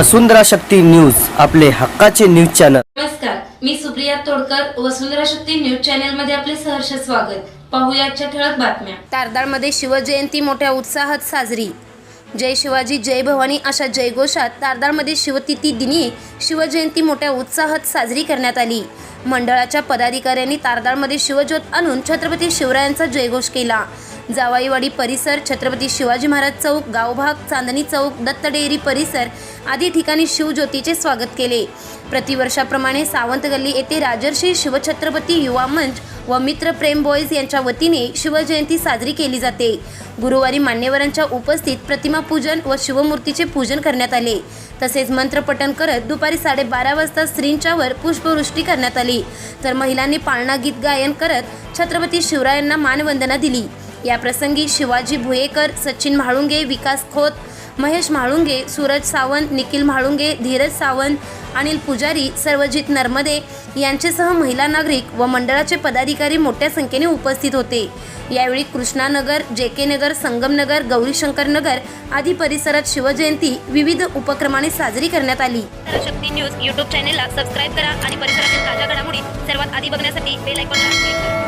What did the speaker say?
वसुंधरा Shakti news आपले हक्काचे news channel. नमस्कार मी सुप्रिया तोडकर वसुंधरा शक्ती न्यूज चॅनलमध्ये आपले सहर्ष स्वागत. पाहूया आजच्या ठळक बातम्या. तारदाळमध्ये शिवजयंती मोठ्या उत्साहात साजरी. जय शिवाजी जय भवानी अशा जयघोषात तारदाळमध्ये शिवतिथी दिनी शिवजयंती मोठ्या उत्साहात साजरी करण्यात आली. मंडळाच्या पदाधिकाऱ्यांनी तारदाळमध्ये शिवज्योत आणून छत्रपती शिवरायांचा जयघोष केला. जावाईवाडी परिसर छत्रपती शिवाजी महाराज चौक गावभाग चांदणी चौक दत्त डेअरी परिसर आदी ठिकाणी शिवज्योतीचे स्वागत केले. प्रतिवर्षाप्रमाणे सावंत गल्ली येथे राजर्षी शिवछत्रपती युवा मंच व मित्र प्रेम बॉईज यांच्या वतीने शिवजयंती साजरी केली जाते. गुरुवारी मान्यवरांच्या उपस्थित प्रतिमा पूजन व शिवमूर्तीचे पूजन करण्यात आले. तसेच मंत्रपठण करत दुपारी साडेबारा वाजता स्त्रींच्यावर पुष्पवृष्टी करण्यात आली. तर महिलांनी पाळणा गीत गायन करत छत्रपती शिवरायांना मानवंदना दिली. या प्रसंगी शिवाजी भुयेकर सचिन म्हाळुंगे विकास खोत महेश म्हाळुंगे सूरज सावंत निखिल म्हाळुंगे धीरज सावंत अनिल पुजारी सर्वजित नर्मदे यांचेसह महिला नागरिक व मंडळाचे पदाधिकारी मोठ्या संख्येने उपस्थित होते. यावेळी कृष्णानगर जे के नगर संगमनगर गौरीशंकर नगर आदी परिसरात शिवजयंती विविध उपक्रमाने साजरी करण्यात आली. शक्ती न्यूज यूट्यूब चॅनेलला सबस्क्राईब करा आणि परिसरातील ताज्या घडामोडी सर्वात आधी बघण्यासाठी बेल आयकॉनला क्लिक करा.